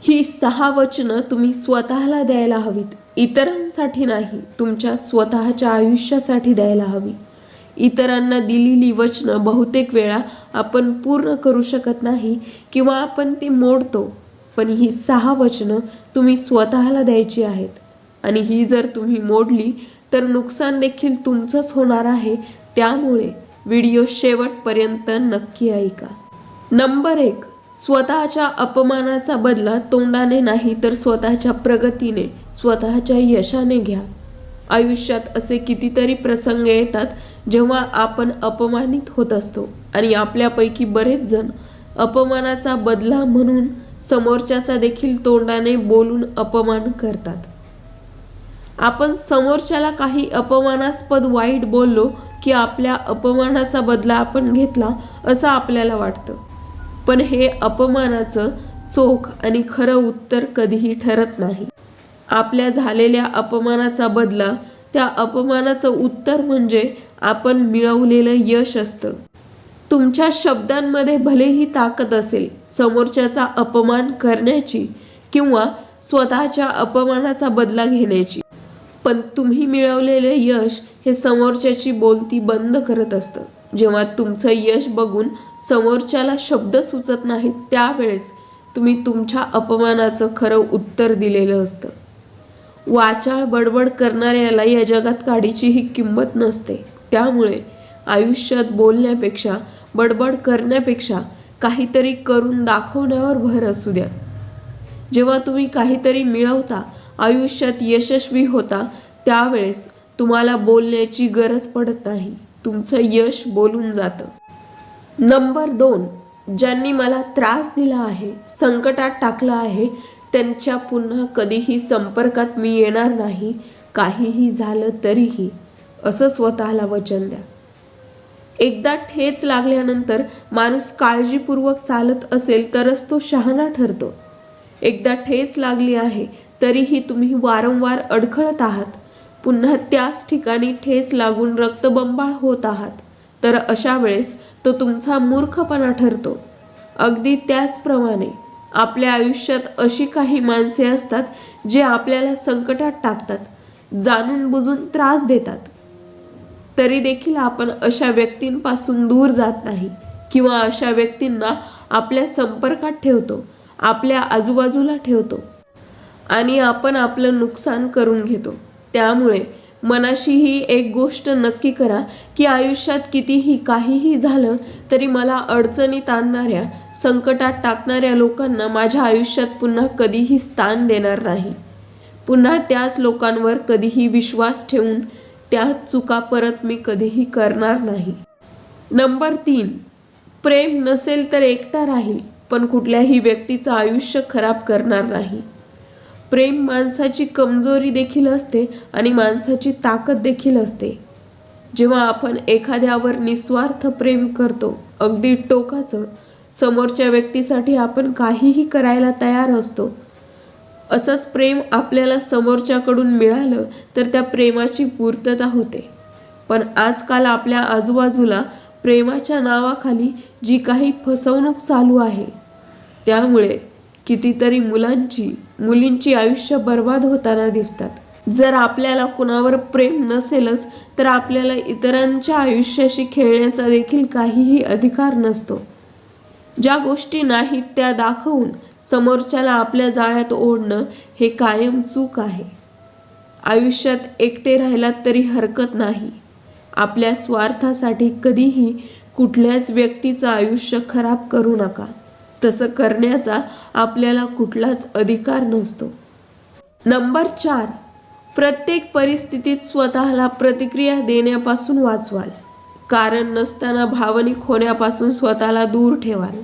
ही सहा वचनं तुम्ही स्वतःला द्यायला हवीत. इतरांसाठी नाही तुमच्या स्वतःच्या आयुष्यासाठी द्यायला हवी. इतरांना दिलेली वचनं बहुतेक वेळा आपण पूर्ण करू शकत नाही किंवा आपण ती मोडतो पण ही सहा वचनं तुम्ही स्वतःला द्यायची आहेत. आणि ही जर तुम्ही मोडली तर नुकसान देखील तुमचंच होणार आहे. त्यामुळे व्हिडिओ शेवटपर्यंत नक्की ऐका. नंबर एक स्वतःच्या अपमानाचा बदला तोंडाने नाही तर स्वतःच्या प्रगतीने स्वतःच्या यशाने घ्या. आयुष्यात असे कितीतरी प्रसंग येतात जेव्हा आपण अपमानित होत असतो आणि आपल्यापैकी बरेच जण अपमानाचा बदला म्हणून समोरच्याचा देखील तोंडाने बोलून अपमान करतात. आपण समोरच्याला काही अपमानास्पद वाईट बोललो की आपल्या अपमानाचा बदला आपण घेतला असं आपल्याला वाटतं. पण हे अपमानाचं चोख आणि खरं उत्तर कधीही ठरत नाही. आपल्या झालेल्या अपमानाचा बदला त्या अपमानाचं उत्तर म्हणजे आपण मिळवलेलं यश असतं. तुमच्या शब्दांमध्ये भलेही ताकद असेल समोरच्याचा अपमान करण्याची किंवा स्वतःच्या अपमानाचा बदला घेण्याची पण तुम्ही मिळवलेले यश हे समोरच्याची बोलती बंद करत असतं. जेव्हा तुमचं यश बघून समोरच्याला शब्द सुचत नाहीत त्यावेळेस तुम्ही तुमच्या अपमानाचं खरं उत्तर दिलेलं असतं. वाचाळ बडबड करणाऱ्याला या जगात काडीचीही किंमत नसते. त्यामुळे आयुष्यात बोलण्यापेक्षा बडबड करण्यापेक्षा काहीतरी करून दाखवण्यावर भर असू द्या. जेव्हा तुम्ही काहीतरी मिळवता आयुष्यात यशस्वी होता त्यावेळेस तुम्हाला बोलण्याची गरज पडत नाही. तुमचं यश बोलून जातं. नंबर दोन ज्यांनी मला त्रास दिला आहे संकटात टाकलं आहे त्यांच्या पुन्हा कधीही संपर्कात मी येणार नाही काहीही झालं तरीही. असं स्वतःला वचन द्या. एकदा ठेच लागल्यानंतर माणूस काळजीपूर्वक चालत असेल तरच तो शहाणा ठरतो. एकदा ठेच लागली आहे तरीही तुम्ही वारंवार अडखळत आहात. पुन्हा त्याच ठिकाणी ठेस लागून रक्तबंबाळ होत आहात. तर अशा वेळेस तो तुमचा मूर्खपणा ठरतो. अगदी त्याचप्रमाणे आपल्या आयुष्यात अशी काही माणसे असतात जे आपल्याला संकटात टाकतात जाणून बुजून त्रास देतात. तरी देखील आपण अशा व्यक्तींपासून दूर जात नाही किंवा अशा व्यक्तींना आपल्या संपर्कात ठेवतो आपल्या आजूबाजूला ठेवतो आणि आपण आपलं नुकसान करून घेतो. त्यामुळे मनाशी ही एक गोष्ट नक्की करा की आयुष्यात कितीही काहीही झालं तरी मला अडचणीत आणणाऱ्या संकटात टाकणाऱ्या लोकांना माझ्या आयुष्यात पुन्हा कधीही स्थान देणार नाही. पुन्हा त्याच लोकांवर कधीही विश्वास ठेवून त्या चुका परत मी कधीही करणार नाही. नंबर तीन. प्रेम नसेल तर एकटा राहील पण कुठल्याही व्यक्तीचं आयुष्य खराब करणार नाही. प्रेम माणसाची कमजोरी देखील असते आणि माणसाची ताकद देखील असते. जेव्हा आपण एखाद्यावर निस्वार्थ प्रेम करतो अगदी टोकाचं समोरच्या व्यक्तीसाठी आपण काहीही करायला तयार असतो. असंच प्रेम आपल्याला समोरच्याकडून मिळालं तर त्या प्रेमाची पूर्तता होते. पण आजकाल आपल्या आजूबाजूला प्रेमाच्या नावाखाली जी काही फसवणूक चालू आहे त्यामुळे कितीतरी मुलांची मुलींची आयुष्य बर्बाद होताना दिसतात. जर आपल्याला कुणावर प्रेम नसेलच तर आपल्याला इतरांच्या आयुष्याशी खेळण्याचा देखील काहीही अधिकार नसतो. ज्या गोष्टी नाहीत त्या दाखवून समोरच्याला आपल्या जाळ्यात ओढणं हे कायम चूक आहे. आयुष्यात एकटे राहिलात तरी हरकत नाही. आपल्या स्वार्थासाठी कधीही कुठल्याच व्यक्तीचं आयुष्य खराब करू नका. तसं करण्याचा आपल्याला कुठलाच अधिकार नसतो. नंबर चार. प्रत्येक परिस्थितीत स्वतःला प्रतिक्रिया देण्यापासून वाचवाल. कारण नसताना भावनिक होण्यापासून स्वतःला दूर ठेवाल.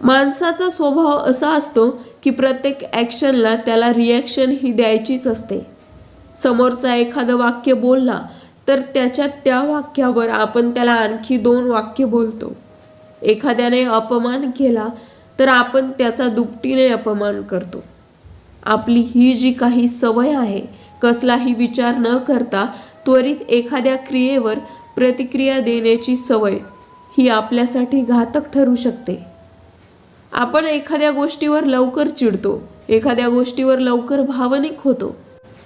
माणसाचा स्वभाव असा असतो की प्रत्येक ॲक्शनला त्याला रिॲक्शन ही द्यायचीच असते. समोरचा एखादं वाक्य बोलला तर त्याच्या त्या वाक्यावर आपण त्याला आणखी दोन वाक्य बोलतो. एखाद्याने अपमान केला तर आपण त्याचा दुपटीने अपमान करतो. आपली ही जी काही सवय आहे कसलाही विचार न करता त्वरित एखाद्या क्रियेवर प्रतिक्रिया देण्याची सवय ही आपल्यासाठी घातक ठरू शकते. आपण एखाद्या गोष्टीवर लवकर चिडतो एखाद्या गोष्टीवर लवकर भावनिक होतो.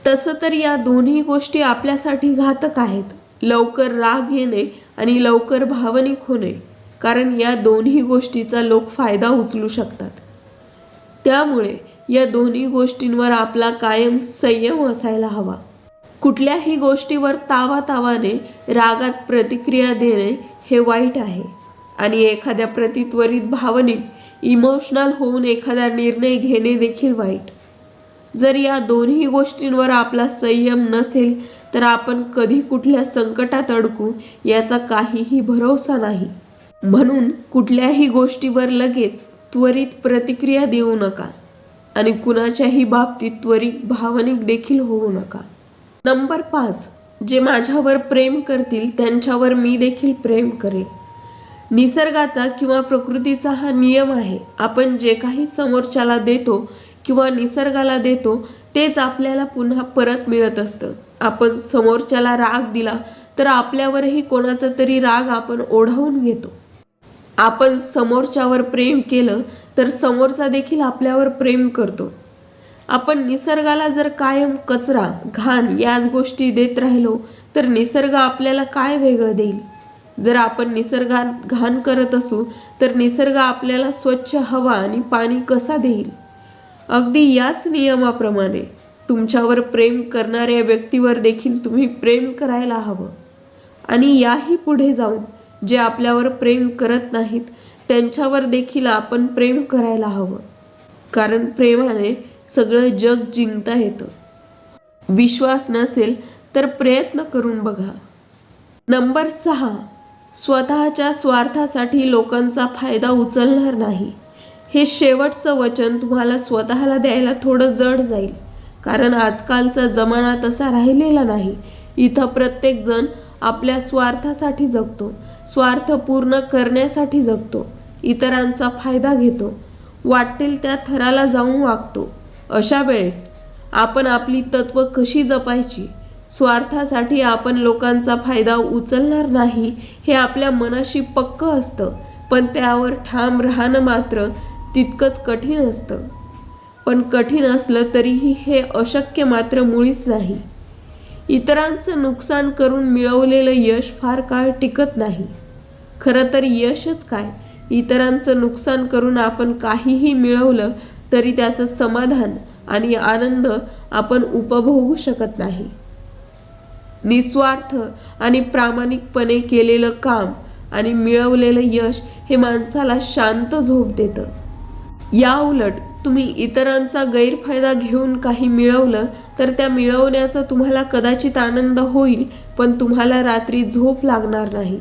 तसं तर या दोन्ही गोष्टी आपल्यासाठी घातक आहेत. लवकर राग येणे आणि लवकर भावनिक होणे. कारण या दोन्ही गोष्टीचा लोक फायदा उचलू शकतात. त्यामुळे या दोन्ही गोष्टींवर आपला कायम संयम असायला हवा. कुठल्याही गोष्टीवर तावातावाने रागात प्रतिक्रिया देणे हे वाईट आहे. आणि एखाद्या प्रतित्वरित भावनिक इमोशनल होऊन एखादा निर्णय घेणे देखील वाईट. जर या दोन्ही गोष्टींवर आपला संयम नसेल तर आपण कधी कुठल्या संकटात अडकू याचा काहीही भरोसा नाही. म्हणून कुठल्याही गोष्टीवर लगेच त्वरित प्रतिक्रिया देऊ नका आणि कुणाच्याही बाबतीत त्वरित भावनिक देखील होऊ नका. नंबर पाच जे माझ्यावर प्रेम करतील त्यांच्यावर मी देखील प्रेम करेन. निसर्गाचा किंवा प्रकृतीचा हा नियम आहे आपण जे काही समोरच्याला देतो किंवा निसर्गाला देतो तेच आपल्याला पुन्हा परत मिळत असतं. आपण समोरच्याला राग दिला तर आपल्यावरही कोणाचा तरी राग आपण ओढावून घेतो. आपण समोरच्यावर प्रेम केलं तर समोरचा देखील आपल्यावर प्रेम करतो. आपण निसर्गाला जर कायम कचरा घाण याच गोष्टी देत राहिलो तर निसर्ग आपल्याला काय वेगळं देईल? जर आपण निसर्गात घाण करत असू तर निसर्ग आपल्याला स्वच्छ हवा आणि पाणी कसा देईल? अगदी याच नियमाप्रमाणे तुमच्यावर प्रेम करणाऱ्या व्यक्तीवर देखील तुम्ही प्रेम करायला हवं. आणि याही पुढे जाऊन जे आपल्यावर प्रेम करत नाहीत त्यांच्यावर देखील आपण प्रेम करायला हवं. कारण प्रेमाने सगळं जग जिंकता येतं. विश्वास नसेल तर प्रयत्न करून बघा. नंबर सहा. स्वतःच्या स्वार्थासाठी लोकांचा फायदा उचलणार नाही. हे शेवटचं वचन तुम्हाला स्वतःला द्यायला थोडं जड जाईल. कारण आजकालचा जमाना तसा राहिलेला नाही. इथं प्रत्येकजण आपल्या स्वार्थासाठी जगतो. स्वार्थ पूर्ण करण्यासाठी जगतो. इतरांचा फायदा घेतो. वाटेल त्या थराला जाऊन वागतो. अशा वेळेस आपण आपली तत्व कशी जपायची? स्वार्थासाठी आपण लोकांचा फायदा उचलणार नाही हे आपल्या मनाशी पक्क असतं. पण त्यावर ठाम राहणं मात्र तितकंच कठीण असतं. पण कठीण असलं तरीही हे अशक्य मात्र मुळीच नाही. इतरांचं नुकसान करून मिळवलेलं यश फार काळ टिकत नाही. खरं तर यशच काय? इतरांचं नुकसान करून आपण काहीही मिळवलं तरी त्याचं समाधान आणि आनंद आपण उपभोगू शकत नाही. निस्वार्थ आणि प्रामाणिकपणे केलेलं काम आणि मिळवलेलं यश हे माणसाला शांत झोप देतं. या उलट तुम्ही इतरांचा गैरफायदा घेऊन काही मिळवलं तर त्या मिळवण्याचा तुम्हाला कदाचित आनंद होईल पण तुम्हाला रात्री झोप लागणार नाही.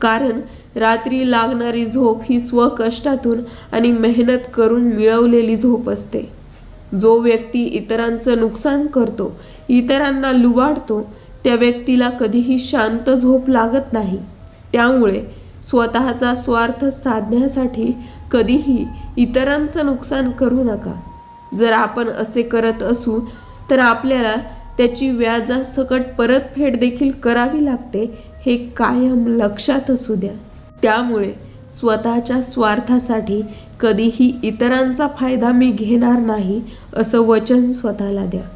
कारण रात्री लागणारी झोप ही स्वकष्टातून आणि मेहनत करून मिळवलेली झोप असते. जो व्यक्ती इतरांचं नुकसान करतो इतरांना लुबाडतो त्या व्यक्तीला कधीही शांत झोप लागत नाही. त्यामुळे स्वतःचा स्वार्थ साधण्यासाठी कधीही इतरांचं नुकसान करू नका. जर आपण असे करत असू तर आपल्याला त्याची व्याजासकट परतफेड देखील करावी लागते हे कायम लक्षात असू द्या. त्यामुळे स्वतःच्या स्वार्थासाठी कधीही इतरांचा फायदा मी घेणार नाही असं वचन स्वतःला द्या.